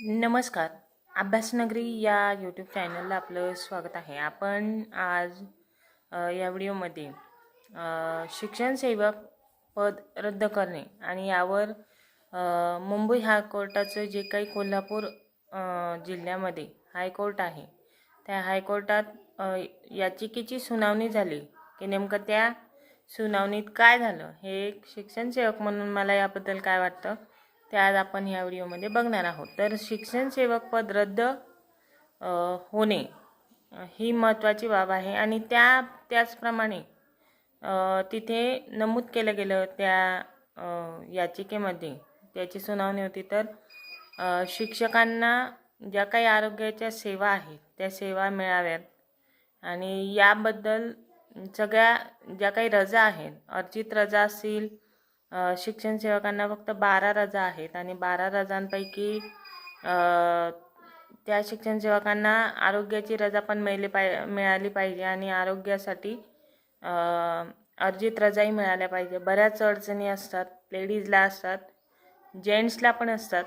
नमस्कार. अभ्यासनगरी या यूट्यूब चॅनलला आपलं स्वागत आहे. आपण आज या व्हिडिओमध्ये शिक्षण सेवक पद रद्द करणे आणि यावर मुंबई हायकोर्टाचं जे काही कोल्हापूर जिल्ह्यामध्ये हायकोर्ट आहे त्या हायकोर्टात याचिकेची सुनावणी झाली की नेमकं त्या सुनावणीत काय झालं? हे एक शिक्षण सेवक म्हणून मला याबद्दल काय वाटतं? ते आज आपण ह्या व्हिडिओमध्ये बघणार आहोत. तर शिक्षण सेवक पद रद्द होणे ही महत्त्वाची बाब आहे आणि त्या त्याचप्रमाणे तिथे नमूद केलं गेलं त्या याचिकेमध्ये त्याची सुनावणी होती. तर शिक्षकांना ज्या काही आरोग्याच्या सेवा आहेत त्या सेवा मिळाव्यात आणि याबद्दल सगळ्या ज्या काही रजा आहेत अर्जित रजा असतील शिक्षण सेवकांना फक्त बारा रजा आहेत आणि बारा रजांपैकी त्या शिक्षण सेवकांना आरोग्याची रजा पण मिळली पाय मिळाली पाहिजे आणि आरोग्यासाठी अर्जित रजाही मिळाल्या पाहिजे. बऱ्याच अडचणी असतात लेडीजला असतात जेंट्सला पण असतात.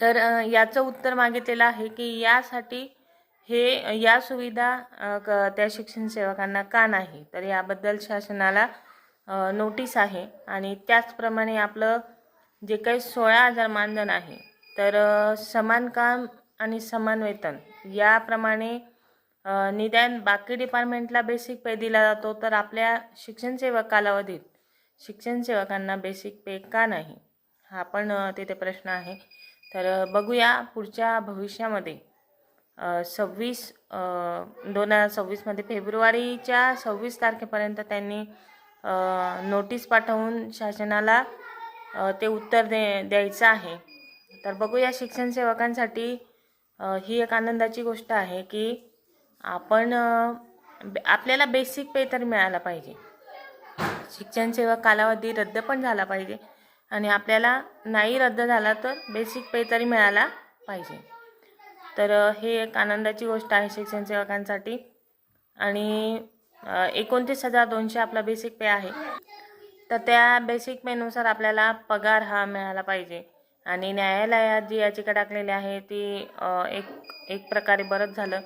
तर याचं उत्तर मागितलेलं आहे की यासाठी हे या सुविधा क त्या शिक्षण सेवकांना का नाही? तर याबद्दल शासनाला नोटीस आहे. आणि त्याचप्रमाणे आपलं जे काही सोळा हजार मानधन आहे तर समान काम आणि समान वेतन याप्रमाणे निदान बाकी डिपार्टमेंटला बेसिक पे दिला जातो तर आपल्या शिक्षण सेवक कालावधीत शिक्षण सेवकांना बेसिक पे का नाही? हा पण तिथे प्रश्न आहे. तर बघूया पुढच्या भविष्यामध्ये सव्वीस दोन हजार सव्वीसमध्ये फेब्रुवारीच्या सव्वीस तारखेपर्यंत त्यांनी नोटीस पाठवून शासनाला ते उत्तर दे द्यायचं आहे. तर बघूया शिक्षण सेवकांसाठी ही एक आनंदाची गोष्ट आहे की आपण बे- आपल्याला बेसिक पे तर मिळाला पाहिजे. शिक्षण सेवा कालावधी रद्द पण झाला पाहिजे आणि आपल्याला नाही रद्द झाला तर बेसिक पे तरी मिळाला पाहिजे. तर हे एक आनंदाची गोष्ट आहे शिक्षण सेवकांसाठी. आणि एकोणतीस हजार दोनशे आपला बेसिक पे आहे. तर त्या बेसिक पेनुसार आपल्याला पगार हा मिळाला पाहिजे. आणि न्यायालयात जी याचिका टाकलेली आहे ती एक एक प्रकारे बरंच झालं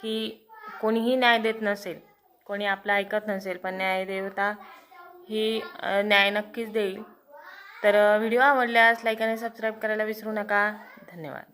की कोणीही न्याय देत नसेल कोणी आपलं ऐकत नसेल पण न्यायदेवता ही न्याय नक्कीच देईल. तर व्हिडिओ आवडल्यास लाईक आणि सबस्क्राईब करायला विसरू नका. धन्यवाद.